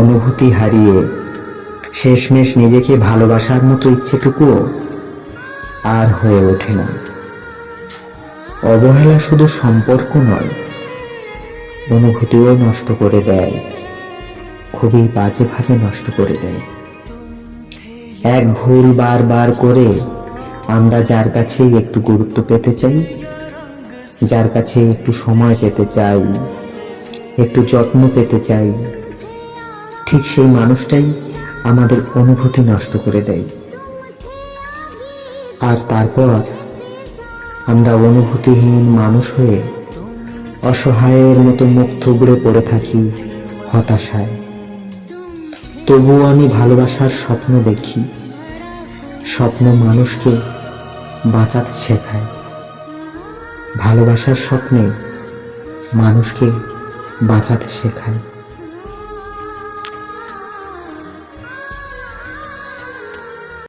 অনুভূতি হারিয়ে শেষমেশ নিজেকে ভালোবাসার মতো ইচ্ছেটুকুও আর হয়ে ওঠে না। অবহেলা শুধু সম্পর্ক নয়, অনুভূতিও নষ্ট করে দেয়, খুবই বাজেভাবে নষ্ট করে দেয়। এক ভুল বারবার করে আমরা যার কাছে একটু গুরুত্ব পেতে চাই, যার কাছে একটু সময় পেতে চাই, একটু যত্ন পেতে চাই ঠিক সেই মানুষটাই আমাদের অনুভূতি নষ্ট করে দেয়। আর তারপর আমরা অনুভূতিহীন মানুষ হয়ে অসহায়ের মতো মুখ থুবড়ে পড়ে থাকি হতাশায়। তবুও আমি ভালোবাসার স্বপ্ন দেখি, স্বপ্ন মানুষকে বাঁচাতে শেখায়। ভালোবাসার স্বপ্নে মানুষকে বাঁচাতে শেখায়।